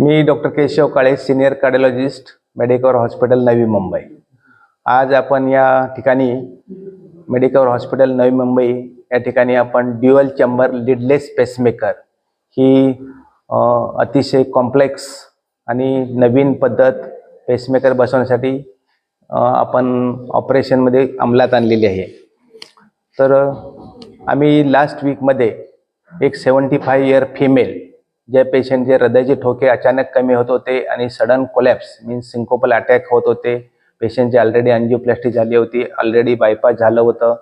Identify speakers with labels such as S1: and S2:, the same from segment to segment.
S1: मी doctor Keshav Kale senior cardiologist Medicover hospital Navi Mumbai. आज आपण या ठिकाणी मेडिकवर हॉस्पिटल नवी मुंबई या ठिकाणी आपण ड्युअल चेंबर लिडलेस पेसमेकर ही अतिशय कॉम्प्लेक्स आणि नवीन पद्धत पेसमेकर बसवण्यासाठी आपण ऑपरेशनमध्ये अंमलात आणलेली आहे. तर आम्ही लास्ट वीकमध्ये एक सेवन्टी फाय इयर फिमेल ज्या पेशंटचे हृदयाचे ठोके अचानक कमी होत होते आणि sudden collapse means syncopal attack होत होते. पेशंटची ऑलरेडी अँजिओप्लॅस्टी झाली होती ऑलरेडी बायपास झालं होतं.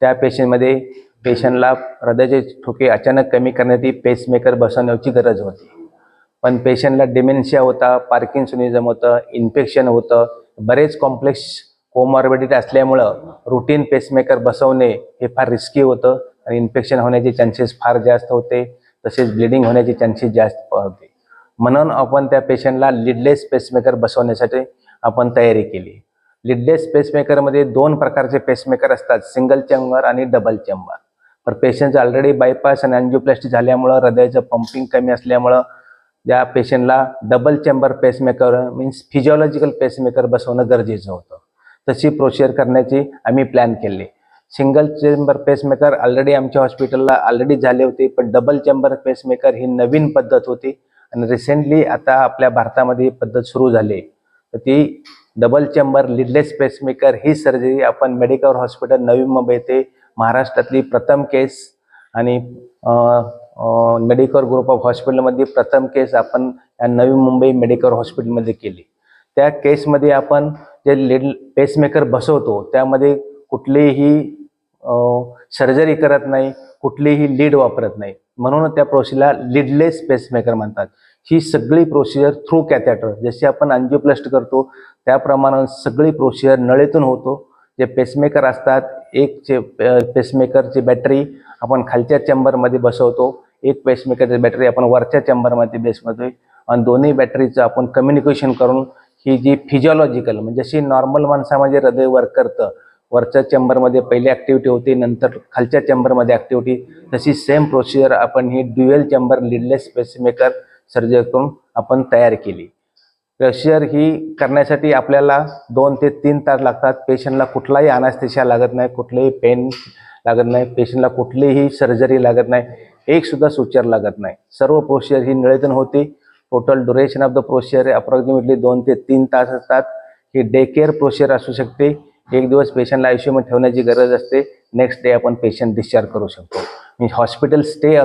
S1: त्या पेशंटमध्ये पेशंटला हृदयाचे ठोके अचानक कमी करण्यासाठी पेसमेकर बसवण्याची गरज होती. पण पेशंटला डिमेन्शिया होता पार्किन्सोनिझम होतं इन्फेक्शन होतं. बरेच कॉम्प्लेक्स कोमॉर्बिडिटी असल्यामुळं रुटीन पेसमेकर बसवणे हे फार रिस्की होतं आणि इन्फेक्शन होण्याचे चान्सेस फार जास्त होते. तसेच ब्लिडिंग होण्याचे चान्सेस जास्त होते. म्हणून आपण त्या पेशंटला लिडलेस पेसमेकर बसवण्यासाठी आपण तयारी केली. लिडलेस पेसमेकरमध्ये दोन प्रकारचे पेसमेकर असतात सिंगल चेंबर आणि डबल चेंबर तर पेशंटचं ऑलरेडी बायपास आणि अँजिओप्लास्टी झाल्यामुळं हृदयाचं पंपिंग कमी असल्यामुळं त्या पेशंटला double chamber pacemaker means physiological pacemaker बसवणं गरजेचं होतं. तशी प्रोसिजर करण्याची आम्ही प्लॅन केले. सिंगल चेंबर पेसमेकर ऑलरेडी आमच्या हॉस्पिटलला ऑलरेडी झाले होते पण डबल चेंबर पेसमेकर ही नवीन पद्धत होती. आणि रिसेंटली आता आपल्या भारतामध्ये ही पद्धत सुरू झाली. तर ती डबल चेंबर लिडलेस पेसमेकर ही सर्जरी आपण मेडिकल हॉस्पिटल नवी मुंबई येथे महाराष्ट्रातली प्रथम केस आणि मेडिकल ग्रुप ऑफ हॉस्पिटलमध्ये प्रथम केस आपण या नवी मुंबई मेडिकल हॉस्पिटलमध्ये केली. त्या केसमध्ये आपण जे लिड पेसमेकर बसवतो त्यामध्ये कुठलीही सर्जरी करत नाही कुठलीही लीड वापरत नाही. म्हणून त्या प्रोसिजरला लिडलेस पेसमेकर म्हणतात. ही सगळी प्रोसिजर थ्रू कॅथॅटर जशी आपण अँजिओप्लास्ट करतो त्याप्रमाणे सगळी प्रोसिजर नळीतून होतो. जे पेसमेकर असतात एक चे पेसमेकरची बॅटरी आपण खालच्या चेंबरमध्ये बसवतो एक पेसमेकरची बॅटरी आपण वरच्या चेंबरमध्ये बेसमध्ये आणि दोन्ही बॅटरीचं आपण कम्युनिकेशन करून ही जी फिजिओलॉजिकल म्हणजे जशी नॉर्मल माणसामध्ये हृदय वर्क करतं वरच्या चेंबरमध्ये पहिली ॲक्टिव्हिटी होती नंतर खालच्या चेंबरमध्ये ॲक्टिव्हिटी तशी सेम प्रोसिजर आपण ही dual chamber leadless pacemaker surgery करून आपण तयार केली. प्रोसिजर ही करण्यासाठी आपल्याला दोन ते तीन तास लागतात. पेशंटला कुठलाही अनास्थिशा लागत नाही कुठलेही पेन लागत नाही. पेशंटला कुठलीही सर्जरी लागत नाही. एकसुद्धा सुचर लागत नाही. सर्व प्रोसिजर ही निळेतून होती. Total duration of the procedure approximately दोन ते तीन तास असतात. ही डे केअर प्रोसिजर असू शकते. एक दिवस पेशंटला आयुष्यमध्ये ठेवण्याची गरज असते. नेक्स्ट डे आपण पेशंट डिस्चार्ज करू शकतो. मी हॉस्पिटल स्टे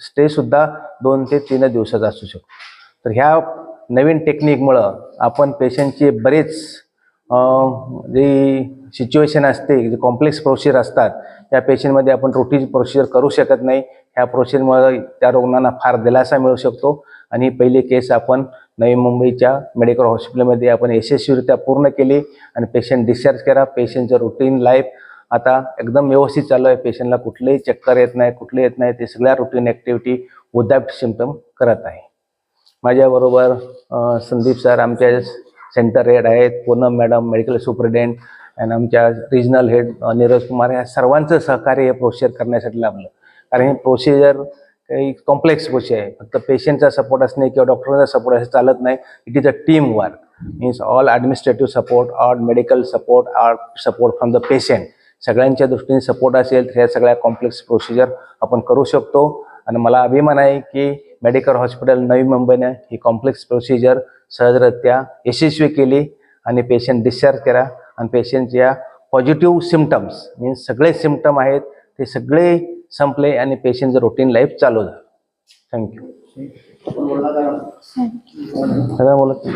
S1: स्टे सुद्धा दोन ते तीन दिवसाचा असू शकतो. तर ह्या नवीन टेक्निकमुळं आपण पेशंटचे बरेच जे सिच्युएशन असते जे कॉम्प्लेक्स प्रोसिजर असतात त्या पेशंटमध्ये आपण रुटीन प्रोसिजर करू शकत नाही. ह्या प्रोसिजरमुळे त्या रुग्णांना फार दिलासा मिळू शकतो. आणि पहिली केस आपण नवी मुंबईच्या मेडिकल हॉस्पिटलमध्ये आपण यशस्वीरित्या पूर्ण केली आणि पेशंट डिस्चार्ज करा. पेशंटचं रुटीन लाईफ आता एकदम व्यवस्थित चालू आहे. पेशंटला कुठलेही चक्कर येत नाही कुठले येत नाही. ते सगळ्या रुटीन ॲक्टिव्हिटी विदाउट सिम्पटम करत आहे. माझ्याबरोबर संदीप सर आमच्या सेंटर हेड आहेत. पूनम मॅडम मेडिकल सुपरिटेंडेंट आणि आमच्या रिजनल हेड नीरज कुमार या सर्वांचं सहकार्य हे प्रोसिजर करण्यासाठी लाभलं. कारण हे प्रोसिजर काही कॉम्प्लेक्स गोष्टी आहे. फक्त पेशंटचा सपोर्ट असणे किंवा डॉक्टरांचा सपोर्ट असं चालत नाही. It is a team work means all administrative support all medical support all support from the patient सगळ्यांच्या दृष्टीने सपोर्ट असेल तर ह्या सगळ्या कॉम्प्लेक्स प्रोसिजर आपण करू शकतो. आणि मला अभिमान आहे की मेडिकल हॉस्पिटल नवी मुंबईने ही कॉम्प्लेक्स प्रोसिजर सहजरित्या यशस्वी केली. आणि पेशंट डिस्चार्ज करा. आणि पेशंटच्या पॉझिटिव्ह सिमटम्स मीन्स सगळे सिमटम आहेत ते सगळे संपले आणि पेशंटचं रुटीन लाईफ चालू झालं. थँक्यू बोलत